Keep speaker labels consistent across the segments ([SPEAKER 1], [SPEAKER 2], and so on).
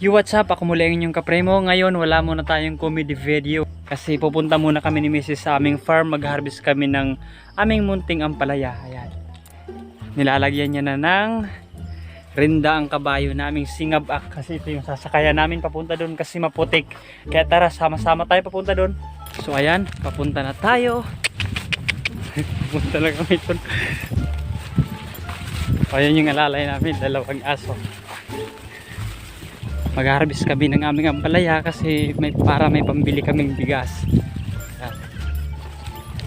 [SPEAKER 1] Yo, what's up? Ako muli ang inyong kapremo. Ngayon, wala muna tayong comedy video. Kasi pupunta muna kami ni Mrs. sa aming farm. Mag-harvest kami ng aming munting ampalaya. Ayan. Nilalagyan niya na ng rinda ang kabayo naming singabak. Kasi ito yung sasakayan namin papunta doon kasi maputik. Kaya tara, sama-sama tayo papunta doon. So ayan, papunta na tayo. papunta na kami doon. Ayan yung alalay namin, dalawang aso mag-harvest kami ng aming ampalaya kasi may para may pambili kaming bigas. Yan.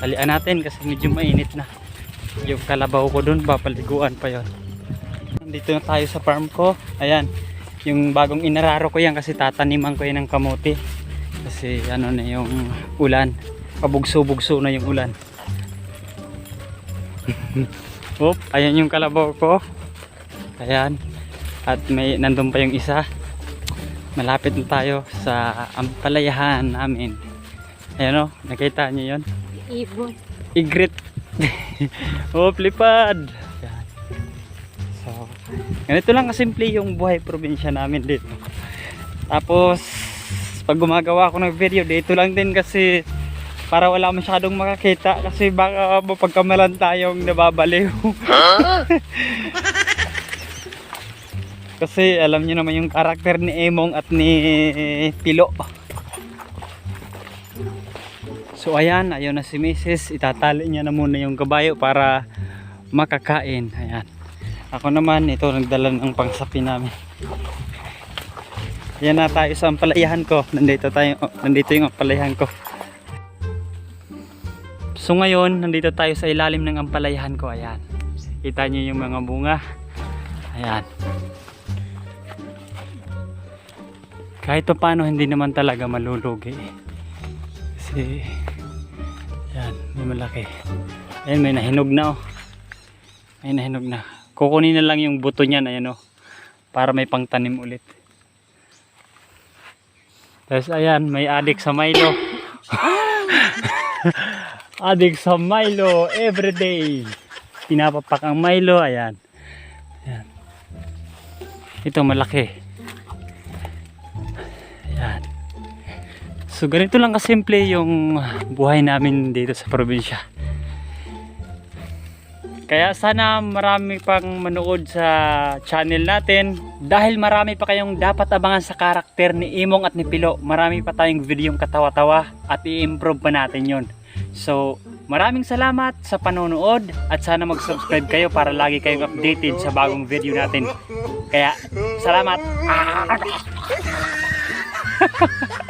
[SPEAKER 1] Talian natin kasi medyo mainit na. Yung kalabaw ko dun, papaliguan pa yon. Nandito na tayo sa farm ko. Ayan, yung bagong inararo ko yan kasi tataniman ko yan ng kamote. Kasi ano na yung ulan. Pabugso-bugso na yung ulan. Oop, ayan yung kalabaw ko. Ayan. At may nandun pa yung isa malapit na tayo sa ampalayahan namin. Ayan o, nakita nyo yun?
[SPEAKER 2] Ibon.
[SPEAKER 1] igrit. Oh lipad Yan. so ganito lang kasimple yung buhay probinsya namin dito. Tapos pag gumagawa ako ng video dito lang din kasi para wala masyadong makakita. Kasi baka mapagkamalan tayong nababaliw Kasi alam niyo naman yung karakter ni Emong at ni Pilo. So ayan, ayun na si Mrs. Itatali niya na muna yung kabayo para makakain. Ayan. Ako naman, ito nagdala ng pangsapi namin. Ayan na tayo sa ampalayahan ko. Nandito tayo, oh, nandito yung ampalayahan ko. So ngayon, nandito tayo sa ilalim ng ampalayahan ko. Ayan. Kita niyo yung mga bunga. Ayan. Kahit pa paano hindi naman talaga malulugi. Kasi yan may malaki. Ayan may nahinog na oh. May nahinog na. Kukunin na lang yung buto niyan ayan oh para may pangtanim ulit. Tapos ayan may adik sa Milo. Adik sa Milo everyday. Pinapapak ang Milo ayan. Ayan. Ito malaki So ganito lang kasimple yung buhay namin dito sa probinsya. Kaya sana marami pang manood sa channel natin dahil marami pa kayong dapat abangan sa karakter ni Imong at ni Pilo. Marami pa tayong videong katawa-tawa at i-improve pa natin yon. So maraming salamat sa panonood at sana mag-subscribe kayo para lagi kayong updated sa bagong video natin. Kaya salamat!